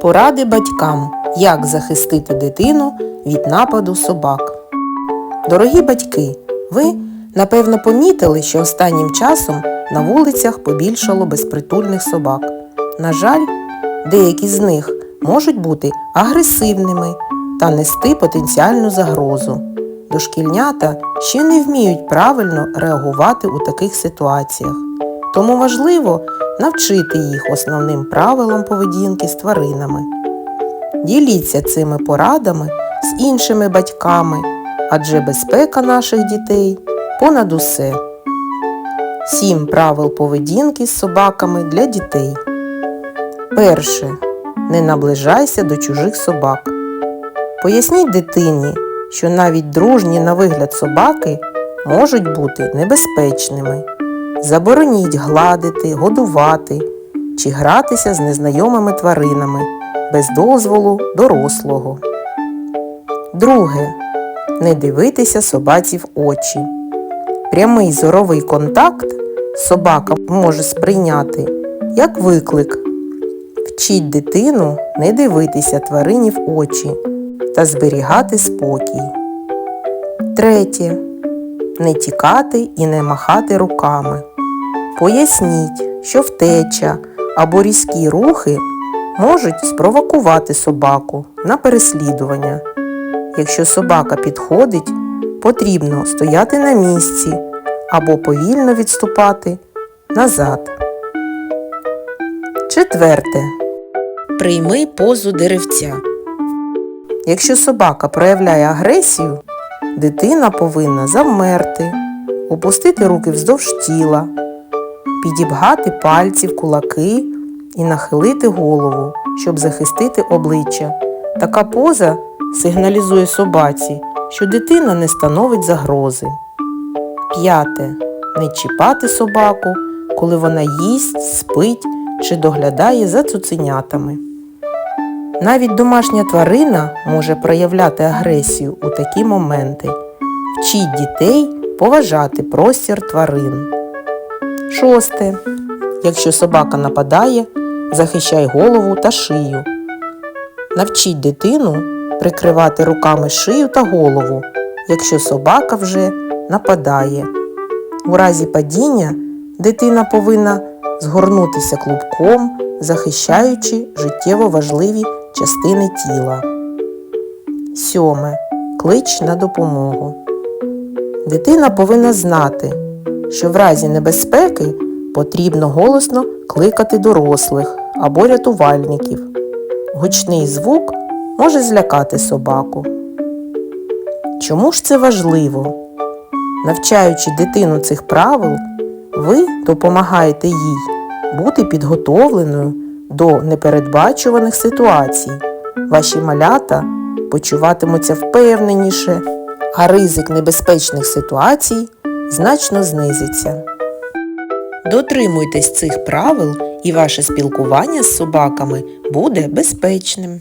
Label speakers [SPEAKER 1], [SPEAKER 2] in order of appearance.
[SPEAKER 1] Поради батькам, як захистити дитину від нападу собак. Дорогі батьки, ви напевно помітили, що останнім часом на вулицях побільшало безпритульних собак. На жаль, деякі з них можуть бути агресивними та нести потенціальну загрозу. Дошкільнята ще не вміють правильно реагувати у таких ситуаціях. Тому важливо навчити їх основним правилам поведінки з тваринами. Діліться цими порадами з іншими батьками, адже безпека наших дітей понад усе. Сім правил поведінки з собаками для дітей. Перше. Не наближайся до чужих собак. Поясніть дитині, що навіть дружні на вигляд собаки можуть бути небезпечними. Забороніть гладити, годувати чи гратися з незнайомими тваринами без дозволу дорослого. Друге. Не дивитися собаці в очі. Прямий зоровий контакт собака може сприйняти як виклик. Вчіть дитину не дивитися тварині в очі та зберігати спокій. Третє. Не тікати і не махати руками. Поясніть, що втеча або різкі рухи можуть спровокувати собаку на переслідування. Якщо собака підходить, потрібно стояти на місці або повільно відступати назад. Четверте. Прийми позу деревця. Якщо собака проявляє агресію, дитина повинна завмерти, опустити руки вздовж тіла, підібгати пальці в кулаки і нахилити голову, щоб захистити обличчя. Така поза сигналізує собаці, що дитина не становить загрози. П'яте. Не чіпати собаку, коли вона їсть, спить чи доглядає за цуценятами. Навіть домашня тварина може проявляти агресію у такі моменти. Вчіть дітей поважати простір тварин. Шосте. Якщо собака нападає, захищай голову та шию. Навчіть дитину прикривати руками шию та голову, якщо собака вже нападає. У разі падіння дитина повинна згорнутися клубком, захищаючи життєво важливі частини тіла. Сьоме. Клич на допомогу. Дитина повинна знати, що в разі небезпеки потрібно голосно кликати дорослих або рятувальників. Гучний звук може злякати собаку. Чому ж це важливо? Навчаючи дитину цих правил, ви допомагаєте їй бути підготовленою до непередбачуваних ситуацій. Ваші малята почуватимуться впевненіше, а ризик небезпечних ситуацій значно знизиться. Дотримуйтесь цих правил і ваше спілкування з собаками буде безпечним.